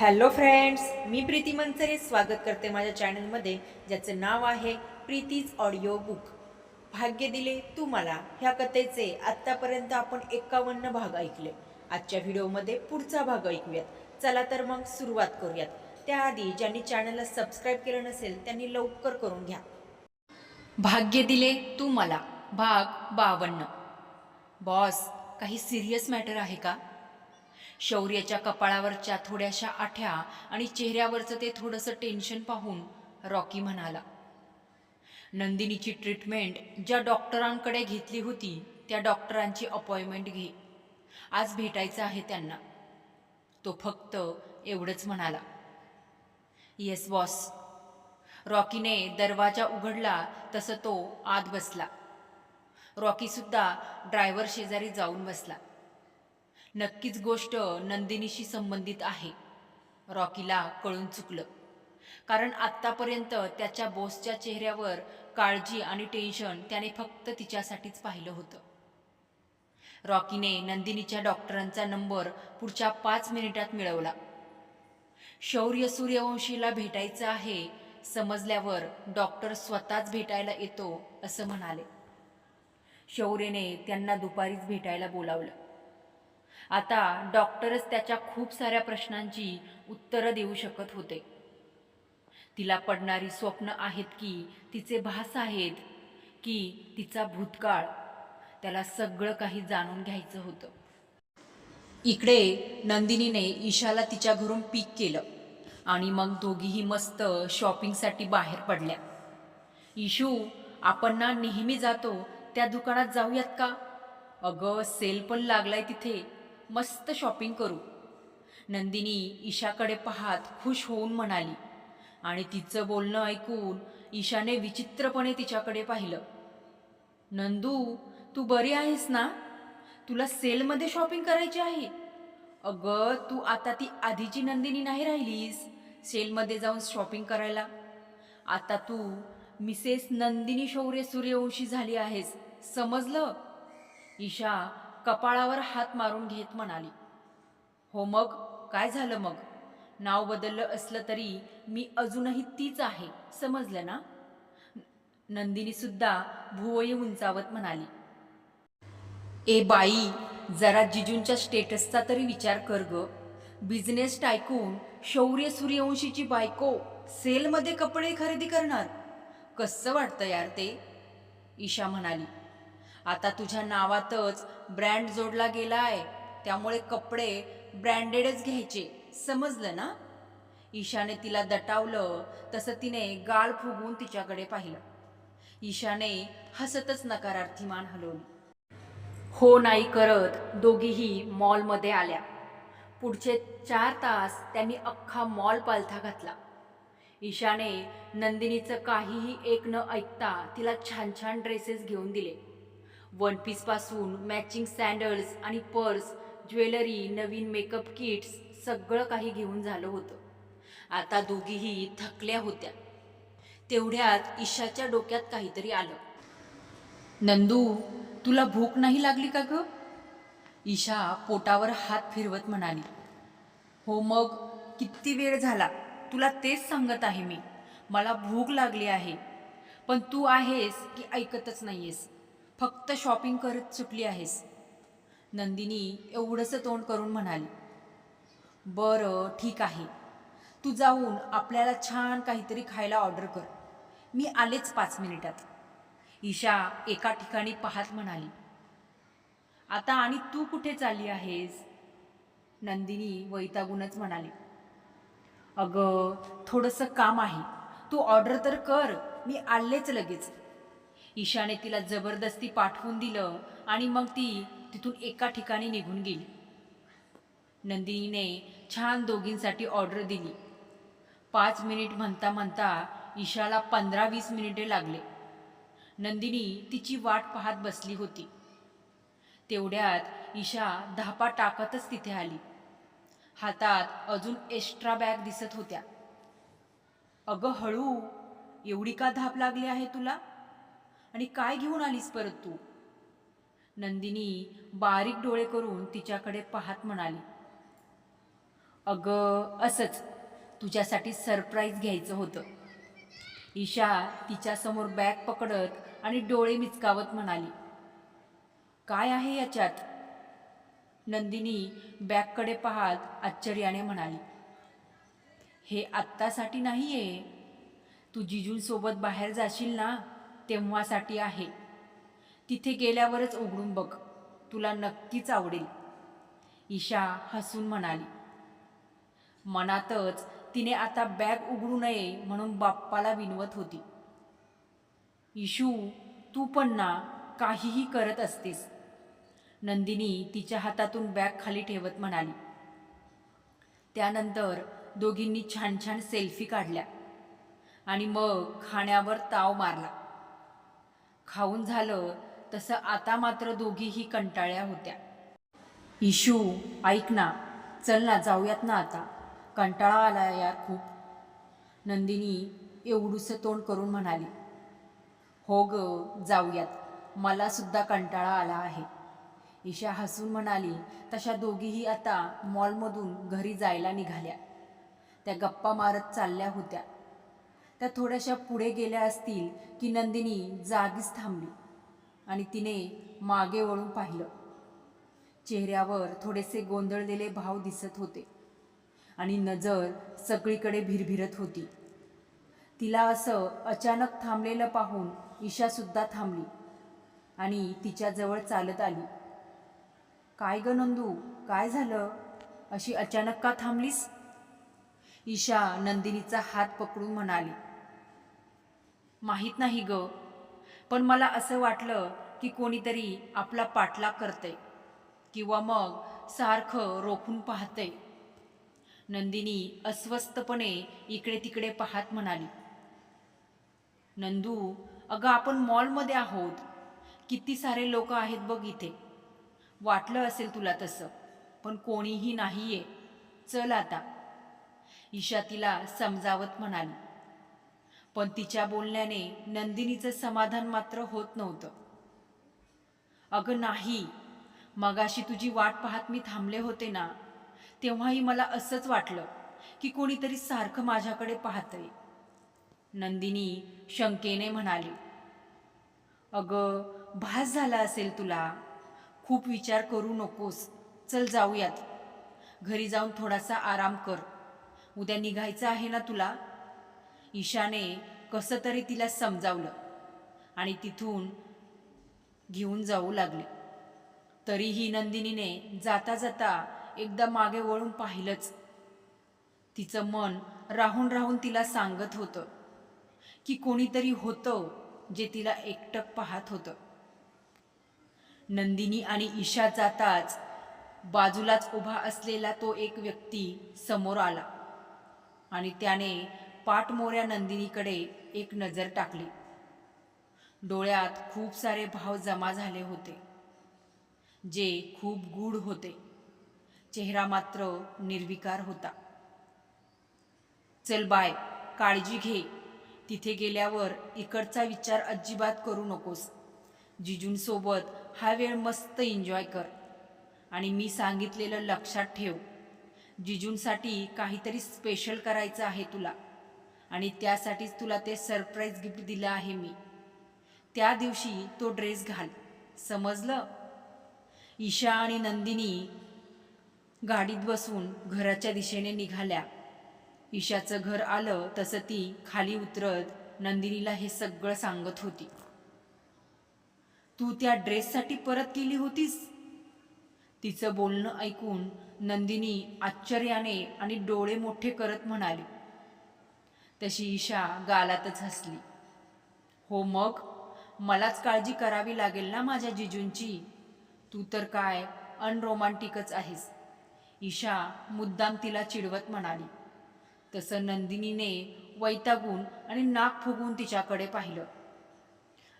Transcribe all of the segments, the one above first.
Hello friends मी प्रीती मनसरे स्वागत करते माझ्या चॅनलमध्ये ज्याचं नाव आहे प्रीतीज ऑडिओ बुक. भाग्य दिले तू मला. ह्या कथेचे आत्तापर्यंत आपण एकावन्न भाग ऐकले. आजच्या व्हिडिओमध्ये पुढचा भाग ऐकूयात. चला तर मग सुरुवात करूयात. त्याआधी ज्यांनी चॅनलला सबस्क्राईब केलं नसेल त्यांनी लवकर करून घ्या. भाग्य दिले तू मला. भाग बावन्न. बॉस काही सिरियस मॅटर आहे का? शौर्याच्या कपाळावरच्या थोड्याशा आठ्या आणि चेहऱ्यावरचं ते थोडंसं टेन्शन पाहून रॉकी म्हणाला नंदिनीची ट्रीटमेंट ज्या डॉक्टरांकडे घेतली होती त्या डॉक्टरांची अपॉइंटमेंट घे. आज भेटायचं आहे त्यांना. तो फक्त एवढंच म्हणाला येस बॉस. रॉकीने दरवाजा उघडला तसं तो आत बसला. रॉकीसुद्धा ड्रायव्हर शेजारी जाऊन बसला. नक्कीच गोष्ट नंदिनीशी संबंधित आहे. रॉकीला कळून चुकलं. कारण आत्तापर्यंत त्याच्या बॉसच्या चेहऱ्यावर काळजी आणि टेन्शन त्याने फक्त तिच्यासाठीच पाहिलं होतं. रॉकीने नंदिनीच्या डॉक्टरांचा नंबर पुढच्या पाच मिनिटात मिळवला. शौर्य सूर्यवंशीला भेटायचं आहे समजल्यावर डॉक्टर स्वतःच भेटायला येतो असं म्हणाले. शौर्यने त्यांना दुपारीच भेटायला बोलावलं. आता डॉक्टरच त्याच्या खूप साऱ्या प्रश्नांची उत्तरं देऊ शकत होते. तिला पडणारी स्वप्न आहेत की तिचे भास आहेत की तिचा भूतकाळ. त्याला सगळं काही जाणून घ्यायचं होतं. इकडे नंदिनीने ईशाला तिच्या घरून पीक केलं आणि मग दोघीही मस्त शॉपिंगसाठी बाहेर पडल्या. इशू आपण ना नेहमी जातो त्या दुकानात जाऊयात का? अगं सेल पण लागलाय तिथे. मस्त शॉपिंग करू. नंदिनी ईशाकडे पाहत खुश होऊन म्हणाली. आणि तिचं बोलणं ऐकून ईशाने विचित्रपणे तिच्याकडे पाहिलं. नंदू तू बरी आहेस ना? तुला सेलमध्ये शॉपिंग करायची आहे. अगं तू आता ती आधीची नंदिनी नाही राहिलीस सेलमध्ये जाऊन शॉपिंग करायला. आता तू मिसेस नंदिनी शौर्य सूर्यवंशी झाली आहेस समजलं? ईशा कपाळावर हात मारून घेत म्हणाली हो मग काय झालं मग? नाव बदललं असलं तरी मी अजूनही तीच आहे समजलं ना? नंदिनी सुद्धा भुवई उंचावत म्हणाली ए बाई जरा जिजूंच्या स्टेटसचा तरी विचार कर ग. बिझनेस टायकून शौर्य सूर्यवंशीची बायको सेलमध्ये कपडे खरेदी करणार. कसं वाटतं यार ते? ईशा म्हणाली आता तुझ्या नावातच ब्रँड जोडला गेला आहे त्यामुळे कपडे ब्रँडेडच घ्यायचे. समजलं ना? ईशाने तिला दटावलं तसं तिने गाल फुगून तिच्याकडे पाहिलं. ईशाने हसतच नकारार्थी मान हलवली. हो नाही करत दोघीही मॉलमध्ये आल्या. पुढचे चार तास त्यांनी अख्खा मॉल पालथा घातला. ईशाने नंदिनीचं काहीही एक न ऐकता तिला छान छान ड्रेसेस घेऊन दिले. वन पीसपासून मॅचिंग सँडल्स आणि पर्स ज्वेलरी नवीन मेकअप किट्स सगळं काही घेऊन झालं होतं. आता दोघीही थकल्या होत्या. तेवढ्यात ईशाच्या डोक्यात काहीतरी आलं. नंदू तुला भूक नाही लागली का ग? ईशा पोटावर हात फिरवत म्हणाली. हो मग किती वेळ झाला? तुला तेच सांगत आहे मी. मला भूक लागली आहे. पण तू आहेस की ऐकतच नाहीयेस. फक्त शॉपिंग करत सुटली आहेस. नंदिनी एवढंसं तोंड करून म्हणाली बरं ठीक आहे. तू जाऊन आपल्याला छान काहीतरी खायला ऑर्डर कर. मी आलेच पाच मिनिटात. ईशा एका ठिकाणी पाहत म्हणाली आता आणि तू कुठे चालली आहेस? नंदिनी वैतागूनच म्हणाली अगं थोडंसं काम आहे. तू ऑर्डर तर कर. मी आलेच लगेच. ईशाने तिला जबरदस्ती पाठवून दिलं आणि मग ती तिथून एका ठिकाणी निघून गेली. नंदिनीने छान दोघींसाठी ऑर्डर दिली. पाच मिनिट म्हणता म्हणता ईशाला पंधरा वीस मिनिटे लागले. नंदिनी तिची वाट पाहत बसली होती. तेवढ्यात ईशा धापा टाकतच तिथे आली. हातात अजून एक्स्ट्रा बॅग दिसत होत्या. अगं हळू एवढी का धाप लागली आहे तुला? आणि काय घेऊन आलीस परत तू? नंदिनी बारीक डोळे करून तिच्याकडे पाहत म्हणाली अगं असंच. तुझ्यासाठी सरप्राईज घ्यायचं होतं. ईशा तिच्यासमोर बॅग पकडत आणि डोळे मिचकावत म्हणाली काय आहे याच्यात? नंदिनी बॅगकडे पाहत आश्चर्याने म्हणाली हे आत्तासाठी नाही आहे तू जिजूंसोबत बाहेर जाशील ना तेव्हासाठी आहे. तिथे गेल्यावरच उघडून बघ. तुला नक्कीच आवडेल. ईशा हसून म्हणाली. मनातच तिने आता बॅग उघडू नये म्हणून बाप्पाला विनवत होती. इशू तू पण ना काहीही करत असतेस. नंदिनी तिच्या हातातून बॅग खाली ठेवत म्हणाली. त्यानंतर दोघींनी छान छान सेल्फी काढल्या आणि मग खाण्यावर ताव मारला. खाऊन झालं तसं आता मात्र दोघीही कंटाळ्या होत्या. इशू ऐक ना. चल ना जाऊयात ना आता. कंटाळा आला यार खूप. नंदिनी एवढूसं तोंड करून म्हणाली. हो ग जाऊयात. मला सुद्धा कंटाळा आला आहे. ईशा हसून म्हणाली तशा दोघीही आता मॉलमधून घरी जायला निघाल्या. त्या गप्पा मारत चालल्या होत्या. त्या थोड्याशा पुढे गेल्या असतील की नंदिनी जागीच थांबली आणि तिने मागे वळून पाहिलं. चेहऱ्यावर थोडेसे गोंधळलेले भाव दिसत होते आणि नजर सगळीकडे भिरभिरत होती. तिला असं अचानक थांबलेलं पाहून ईशासुद्धा थांबली आणि तिच्याजवळ चालत आली. काय ग नंदू काय झालं? अशी अचानक का थांबलीस? ईशा नंदिनीचा हात पकडून म्हणाली. माहीत नाही ग. पण मला असं वाटलं की कोणीतरी आपला पाठलाग करते किंवा मग सारखं रोखून पाहते नंदिनी अस्वस्थपणे इकडे तिकडे पाहत म्हणाली नंदू अगं आपण मॉलमध्ये आहोत. किती सारे लोक आहेत बघ इथे. वाटलं असेल तुला तसं पण कोणीही नाहीये. चल आता. ईशा तिला समजावत म्हणाली पण तिच्या बोलण्याने नंदिनीचं समाधान मात्र होत नव्हतं. अगं नाही मगाशी तुझी वाट पाहत मी थांबले होते ना तेव्हाही मला असंच वाटलं की कोणीतरी सारखं माझ्याकडे पाहतंय. नंदिनी शंकेने म्हणाली अगं भास झाला असेल तुला. खूप विचार करू नकोस. चल जाऊयात. घरी जाऊन थोडासा आराम कर. उद्या निघायचं आहे ना तुला? ईशाने कसं तरी तिला समजावलं आणि तिथून घेऊन जाऊ लागले. तरीही नंदिनीने जाता जाता एकदा मागे वळून पाहिलंच. तिचं मन राहून राहून तिला सांगत होतं की कोणीतरी होतं जे तिला एकटक पाहत होतं. नंदिनी आणि ईशा जाताच बाजूलाच उभा असलेला तो एक व्यक्ती समोर आला आणि त्याने पाठमोऱ्या नंदिनीकडे एक नजर टाकली. डोळ्यात खूप सारे भाव जमा झाले होते जे खूप गूढ होते. चेहरा मात्र निर्विकार होता. चल बाय काळजी घे. तिथे गेल्यावर इकडचा विचार अजिबात करू नकोस. जिजूंसोबत हा वेळ मस्त एन्जॉय कर. आणि मी सांगितलेलं लक्षात ठेव. जिजूंसाठी काहीतरी स्पेशल करायचं आहे तुला. आणि त्यासाठीच तुला ते सरप्राईज गिफ्ट दिलं आहे मी. त्या दिवशी तो ड्रेस घाल. समजलं? ईशा आणि नंदिनी गाडीत बसून घराच्या दिशेने निघाल्या. ईशाचं घर आलं तसं ती खाली उतरत नंदिनीला हे सगळं सांगत होती. तू त्या ड्रेससाठी परत केली होतीस? तिचं बोलणं ऐकून नंदिनी आश्चर्याने आणि डोळे मोठे करत म्हणाली. तशी ईशा गालातच हसली. हो मग? मलाच काळजी करावी लागेल ना माझ्या जिजूंची? तू तर काय अनरोमांटिकच आहेस. ईशा मुद्दाम तिला चिडवत म्हणाली. तसं नंदिनीने वैतागून आणि नाक फुगवून तिच्याकडे पाहिलं.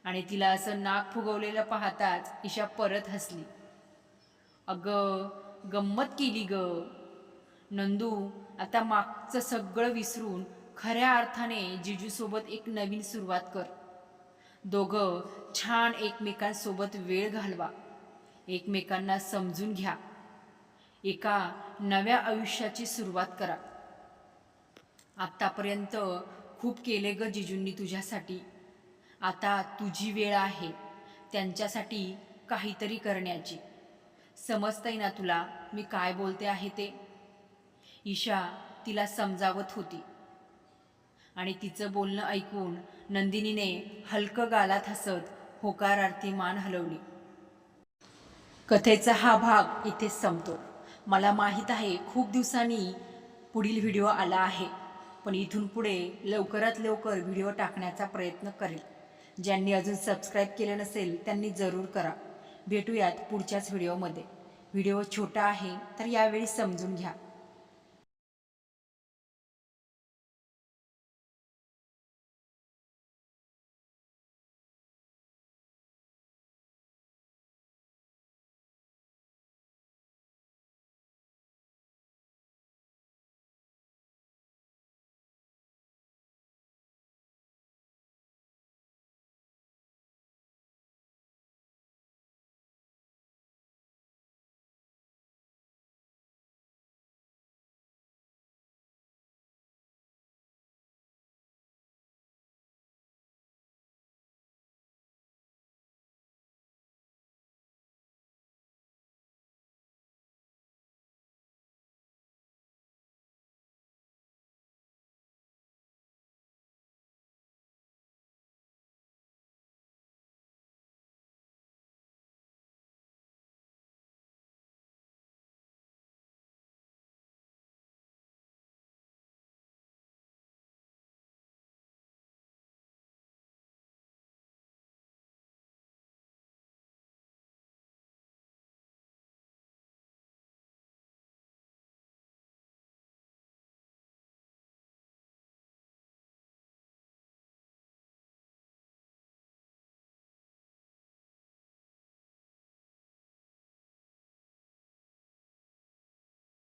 आणि तिला असं नाक फुगवलेलं पाहताच ईशा परत हसली. अगं गंमत केली ग. नंदू आता मागचं सगळं विसरून खऱ्या अर्थाने जिजूसोबत एक नवीन सुरुवात कर. दोघं छान एकमेकांसोबत वेळ घालवा. एकमेकांना समजून घ्या. एका नव्या आयुष्याची सुरुवात करा. आत्तापर्यंत खूप केले ग जिजूंनी तुझ्यासाठी. आता तुझी वेळ आहे त्यांच्यासाठी काहीतरी करण्याची. समजतंय ना तुला मी काय बोलते आहे ते? ईशा तिला समजावत होती. आणि तिचं बोलणं ऐकून नंदिनीने हलकं गालात हसत होकारार्थी मान हलवली. कथेचा हा भाग इथेच संपतो. मला माहीत आहे खूप दिवसांनी पुढील व्हिडिओ आला आहे पण इथून पुढे लवकरात लवकर व्हिडिओ टाकण्याचा प्रयत्न करेल. ज्यांनी अजून सबस्क्राईब केलं नसेल त्यांनी जरूर करा. भेटूयात पुढच्याच व्हिडिओमध्ये. व्हिडिओ छोटा आहे तर यावेळी समजून घ्या.